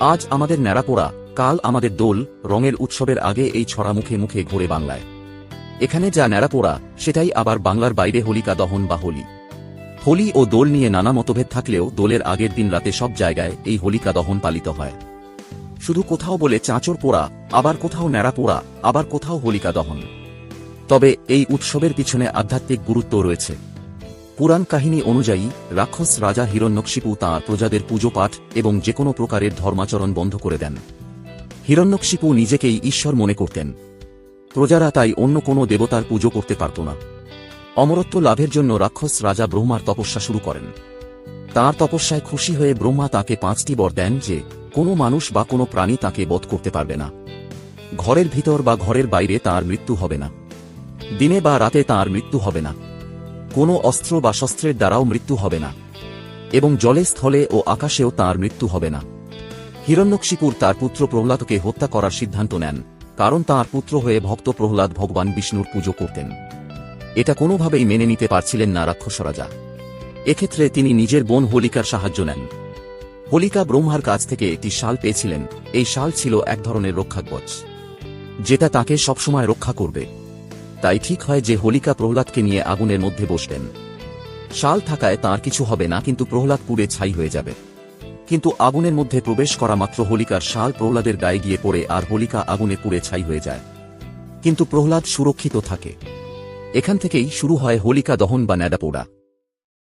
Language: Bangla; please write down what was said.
আজ আমাদের ন্যাড়াপোড়া, কাল আমাদের দোল, রঙের উৎসবের আগে এই ছড়া মুখে মুখে ঘোরে বাংলায়। এখানে যা ন্যাড়াপোড়া, সেটাই আবার বাংলার বাইরে হোলিকা দহন বা হোলি। হোলি ও দোল নিয়ে নানা মতভেদ থাকলেও দোলের আগের দিন রাতে সব জায়গায় এই হোলিকা দহন পালিত হয়। শুধু কোথাও বলে চাঁচর পোড়া, আবার কোথাও ন্যাড়া পোড়া আবার কোথাও হোলিকা দহন। তবে এই উৎসবের পিছনে আধ্যাত্মিক গুরুত্ব রয়েছে। পুরাণ কাহিনী অনুযায়ী, রাক্ষস রাজা হিরণ্যকশিপু তাঁর প্রজাদের পুজো পাঠ এবং যে কোনো প্রকারের ধর্মাচরণ বন্ধ করে দেন। হিরণ্যকশিপু নিজেকেই ঈশ্বর মনে করতেন। প্রজারা তাই অন্য কোনো দেবতার পুজো করতে পারত না। অমরত্ব লাভের জন্য রাক্ষস রাজা ব্রহ্মার তপস্যা শুরু করেন। তাঁর তপস্যায় খুশি হয়ে ব্রহ্মা তাকে পাঁচটি বর দেন যে, কোনো মানুষ বা কোনো প্রাণী তাকে বধ করতে পারবে না। ঘরের ভিতর বা ঘরের বাইরে তার মৃত্যু হবে না। দিনে বা রাতে তার মৃত্যু হবে না। কোনো অস্ত্র বা শস্ত্রের দ্বারাও মৃত্যু হবে না। এবং জলে, স্থলে ও আকাশেও তার মৃত্যু হবে না। হিরণ্যকশিপুর তার পুত্র প্রহ্লাদকে হত্যা করার সিদ্ধান্ত নেন, কারণ তার পুত্র হয়ে ভক্ত প্রহ্লাদ ভগবান বিষ্ণুর পুজো করতেন। এটা কোনোভাবেই মেনে নিতে পারছিলেন না রাক্ষস রাজা এক্ষেত্রে তিনি নিজের বোন হোলিকার সাহায্য নেন। হোলিকা ব্রহ্মার কাছ থেকে একটি শাল পেয়েছিলেন। এই শাল ছিল এক ধরনের রক্ষাকবচ, যেটা তাকে সবসময় রক্ষা করবে। তাই ঠিক হয় যে হোলিকা প্রহ্লাদকে নিয়ে আগুনের মধ্যে বসবেন শাল থাকায় তার কিছু হবে না, কিন্তু প্রহ্লাদ পুড়ে ছাই হয়ে যাবে। কিন্তু আগুনের মধ্যে প্রবেশ করা মাত্র হোলিকার শাল প্রহ্লাদের গায়ে গিয়ে পড়ে আর হোলিকা আগুনে পুড়ে ছাই হয়ে যায়। কিন্তু প্রহ্লাদ সুরক্ষিত থাকে। এখান থেকেই শুরু হয় হোলিকা দহন বা ন্যাডাপোড়া।